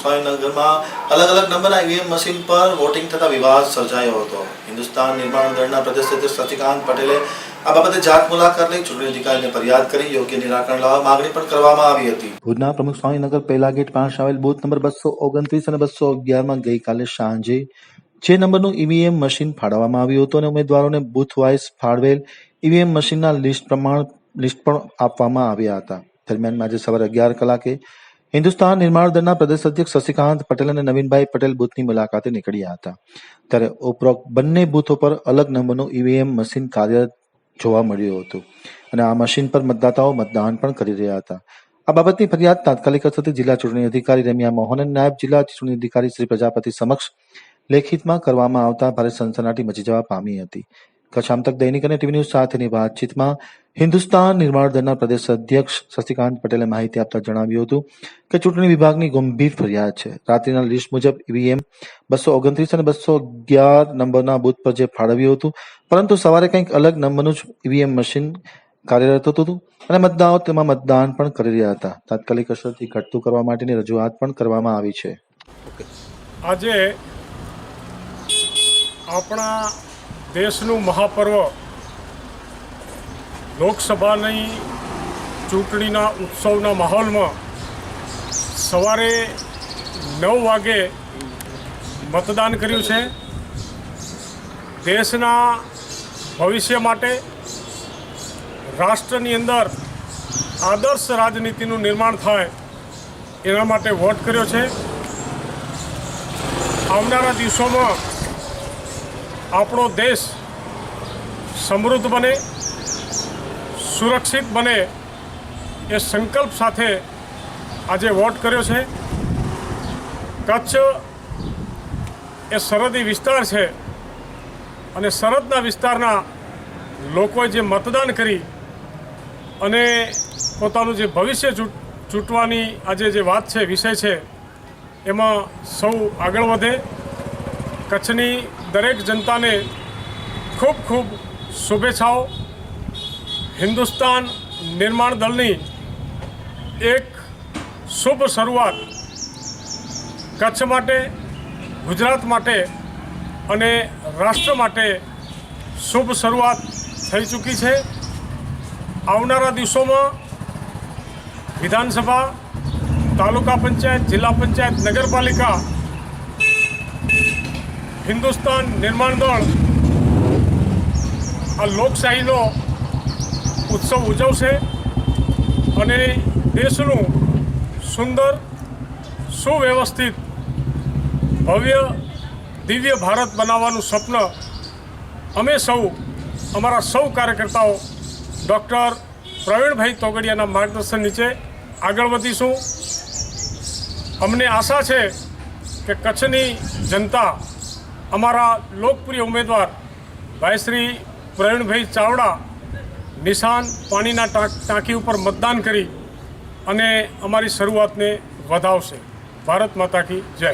સ્વામીનગરમાં અલગ અલગ નંબરના ઈવીએમ મશીન પર વોટિંગ થતા વિવાદ સર્જાયો હતો. હિન્દુસ્તાન નિર્માણ દળના પ્રદેશ અધ્યક્ષ સચિકાંત પટેલે આ બાબતે જાત મુલાકાત લઈ ચૂંટણી અધિકારીને ફરિયાદ કરી. યોગ્ય નિરાકરણ લાવવા માંગણી પણ કરવામાં આવી હતી. ભુજના પ્રમુખ સ્વામીનગર પહેલા ગેટ પાસે આવેલ બૂથ નંબર બસો ઓગણત્રીસ અને બસો અગિયારમાં ગઈકાલે સાંજે જે નંબરનું ઈવીએમ મશીન ફાળવવામાં આવ્યું હતું અને ઉમેદવારોને બૂથ વાઇઝ ફાળવેલ ઈવીએમ મશીનના લિસ્ટ પ્રમાણ, લિસ્ટ પણ આપવામાં આવ્યા હતા. દરમિયાન આજે સવારે અગિયાર કલાકે હિન્દુસ્તાન નિર્માણ દળના પ્રદેશ અધ્યક્ષ શશિકાંત પટેલ અને નવીનભાઈ પટેલ બૂથની મુલાકાતે નીકળ્યા હતા. ત્યારે ઉપરોક્ત બંને બૂથો પર અલગ નંબરનું ઈવીએમ મશીન કાર્યરત જોવા મળ્યું હતું અને આ મશીન પર મતદાતાઓ મતદાન પણ કરી રહ્યા હતા. આ બાબતની ફરિયાદ તાત્કાલિક અસરથી જિલ્લા ચૂંટણી અધિકારી રેમ્યા મોહન અને નાયબ જિલ્લા ચૂંટણી અધિકારી શ્રી પ્રજાપતિ સમક્ષ લેખિતમાં કરવામાં આવતા ભારે સનસનાટી મચી જવા પામી હતી. કચ્છ આમતક દૈનિક અને ટીવી ન્યૂઝ સાથેની વાતચીતમાં હિન્દુસ્તાન નિર્માણ દળના પ્રદેશ અધ્યક્ષ શશિકાંત પટેલે માહિતી આપતા જણાવ્યું હતું કે ચૂંટણી વિભાગની ગંભીર ફરિયાદ છે. રાત્રિના લિસ્ટ મુજબ ઈવીએમ બસો ઓગણત્રીસ અને બસો અગિયાર નંબરના બૂથ પર જે ફાળવ્યું હતું, પરંતુ સવારે કંઈક અલગ નંબરનું જ ઈવીએમ મશીન કાર્યરત હતું અને મતદારો તેમાં મતદાન પણ કરી રહ્યા હતા. તાત્કાલિક અસરથી ઘટતું કરવા માટેની રજૂઆત પણ કરવામાં આવી છે. આજે આપણા દેશનું મહાપર્વ. લોકસભાની ચૂંટણીના ઉત્સવના માહોલમાં સવારે નવ વાગે મતદાન કર્યું છે. દેશના ભવિષ્ય માટે રાષ્ટ્રની અંદર આદર્શ રાજનીતિનું નિર્માણ થાય એના માટે વોટ કર્યો છે. આવનારા દિવસોમાં આપણો દેશ સમૃદ્ધ બને, સુરક્ષિત બને એ સંકલ્પ સાથે આજે વોટ કર્યો છે. કચ્છ એ સરહદી વિસ્તાર છે અને સરહદના વિસ્તારના લોકોએ જે મતદાન કરી અને પોતાનું જે ભવિષ્ય ચૂંટ, ચૂંટવાની આજે જે વાત છે, વિષય છે, એમાં સૌ આગળ વધે. કચ્છની દરેક જનતાને ખૂબ ખૂબ શુભેચ્છાઓ. હિન્દુસ્તાન નિર્માણ દળની એક શુભ શરૂઆત કચ્છ માટે, ગુજરાત માટે અને રાષ્ટ્ર માટે શુભ શરૂઆત થઈ ચૂકી છે. આવનારા દિવસોમાં વિધાનસભા, તાલુકા પંચાયત, જિલ્લા પંચાયત, નગરપાલિકા હિન્દુસ્તાન નિર્માણ દળ આ લોકશાહીનો ઉત્સવ ઉજવશે અને દેશનું સુંદર, સુવ્યવસ્થિત, ભવ્ય, દિવ્ય ભારત બનાવવાનું સ્વપ્ન અમે સૌ, અમારા સૌ કાર્યકર્તાઓ ડૉક્ટર પ્રવીણભાઈ તોગડિયાના માર્ગદર્શન નીચે આગળ વધીશું. અમને આશા છે કે કચ્છની જનતા અમારા લોકપ્રિય ઉમેદવાર ભાઈ શ્રી પ્રવીણભાઈ ચાવડા નિશાન પાણીના ટાંક, ટાંકી ઉપર મતદાન કરી અને અમારી શરૂઆતને વધાવશે. ભારત માતા કી જય.